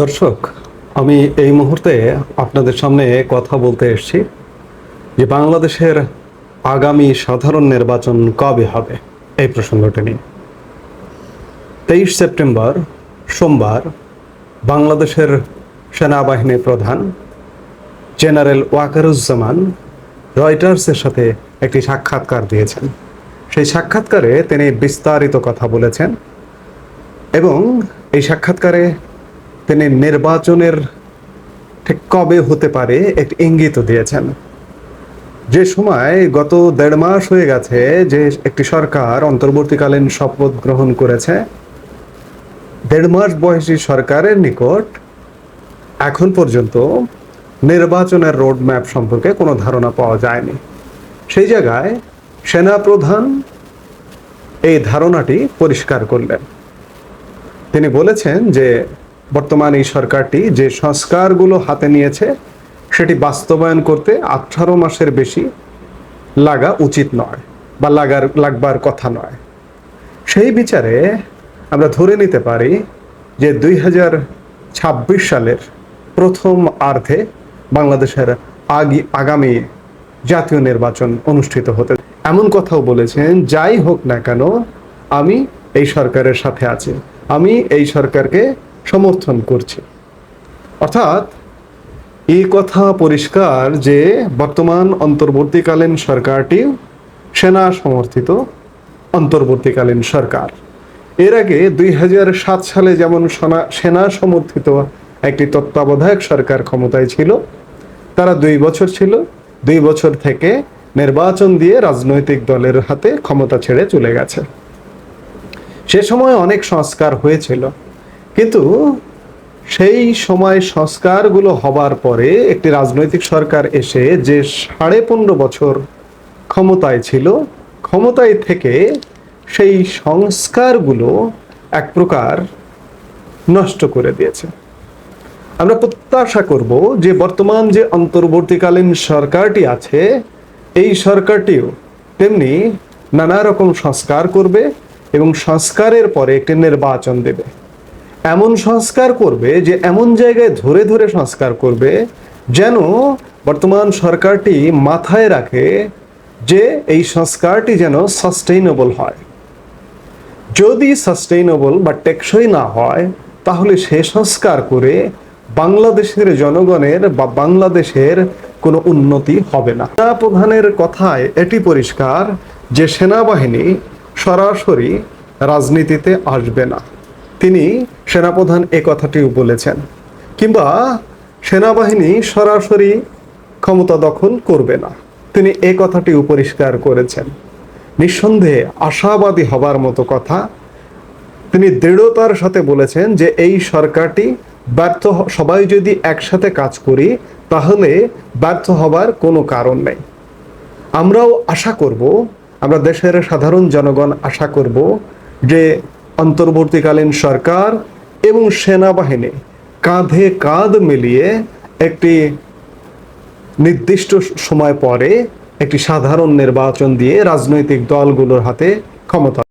দর্শক, আমি এই মুহূর্তে আপনাদের সামনে কথা বলতে এসেছি যে বাংলাদেশের আগামী সাধারণ নির্বাচন কবে হবে? এই প্রসঙ্গটি নিয়ে। তেইশ সেপ্টেম্বর, সোমবার, বাংলাদেশের সেনাবাহিনী প্রধান জেনারেল ওয়াকারুজ্জামান রয়টার্সের সাথে একটি সাক্ষাৎকার দিয়েছেন। সেই সাক্ষাৎকারে তিনি বিস্তারিত কথা বলেছেন এবং এই সাক্ষাৎকারে তিনি নির্বাচনের ঠিক কবে হতে পারে একটি ইঙ্গিত দিয়েছেন। যে সময় গত দেড় মাস হয়ে গেছে যে একটি সরকার অন্তর্বর্তীকালীন শপথ গ্রহণ করেছে, দেড় মাস বয়সী সরকারের নিকট এখন পর্যন্ত নির্বাচনের রোড ম্যাপ সম্পর্কে কোনো ধারণা পাওয়া যায়নি। সেই জায়গায় সেনাপ্রধান এই ধারণাটি পরিষ্কার করলেন। তিনি বলেছেন যে বর্তমান এই সরকারটি যে সংস্কারগুলো হাতে নিয়েছে, সেটি বাস্তবায়ন করতে আঠারো মাসের বেশি লাগা উচিত নয় বা লাগার, লাগবার কথা নয়। সেই বিচারে আমরা ধরে নিতে পারি যে দুই হাজার ছাব্বিশ সালের প্রথম আর্ধে বাংলাদেশের আগি, আগামী জাতীয় নির্বাচন অনুষ্ঠিত হতে এমন কথাও বলেছেন, যাই হোক না কেন, আমি এই সরকারের সাথে আছি। আমি এই সরকারকে সমর্থন করছে। অর্থাৎ, এই কথা পরিষ্কার যে বর্তমান অন্তর্বর্তীকালীন সরকারটি সেনা সমর্থিত অন্তর্বর্তীকালীন সরকার। এর আগে দুই সালে যেমন সেনা সমর্থিত একটি তত্ত্বাবধায়ক সরকার ক্ষমতায় ছিল, তারা দুই বছর ছিল। দুই বছর থেকে নির্বাচন দিয়ে রাজনৈতিক দলের হাতে ক্ষমতা ছেড়ে চলে গেছে। সে সময় অনেক সংস্কার হয়েছিল। কিন্তু সেই সময় সংস্কারগুলো হবার পরে একটি রাজনৈতিক সরকার এসে যে সাড়ে পনেরো বছর ক্ষমতায় ছিল, ক্ষমতায় থেকে সেই সংস্কারগুলো এক প্রকার নষ্ট করে দিয়েছে। আমরা প্রত্যাশা করব যে বর্তমান যে অন্তর্বর্তীকালীন সরকারটি আছে, এই সরকারটিও তেমনি নানা রকম সংস্কার করবে এবং সংস্কারের পরে একটি নির্বাচন দেবে। এমন সংস্কার করবে যে এমন জায়গায় ধরে ধরে সংস্কার করবে যেন বর্তমান সরকারটি মাথায় রাখে যে এই সংস্কারটি যেন সাস্টেইনেবল হয়। যদি সাস্টেইনেবল বা টেকসই না হয়, তাহলে সে সংস্কার করে বাংলাদেশের জনগণের বা বাংলাদেশের কোনো উন্নতি হবে না। প্রধানের কথায় এটি পরিষ্কার যে সেনাবাহিনী সরাসরি রাজনীতিতে আসবে না। তিনি সেনাপ্রধান এ কথাটিও বলেছেন, কিংবা সেনাবাহিনী সরাসরি ক্ষমতা দখল করবে না। তিনি এ কথাটিও পরিষ্কার করেছেন। নিঃসন্দেহে আশাবাদী হবার মতো কথা, তিনি দৃঢ়তার সাথে বলেছেন যে এই সরকারটি ব্যর্থ সবাই যদি একসাথে কাজ করি, তাহলে ব্যর্থ হবার কোনো কারণ নেই। আমরাও আশা করব, আমরা দেশের সাধারণ জনগণ আশা করব যে অন্তর্বর্তীকালীন সরকার এবং সেনাবাহিনী কাঁধে কাঁধ মিলিয়ে একটি নির্দিষ্ট সময় পরে একটি সাধারণ নির্বাচন দিয়ে রাজনৈতিক দলগুলোর হাতে ক্ষমতা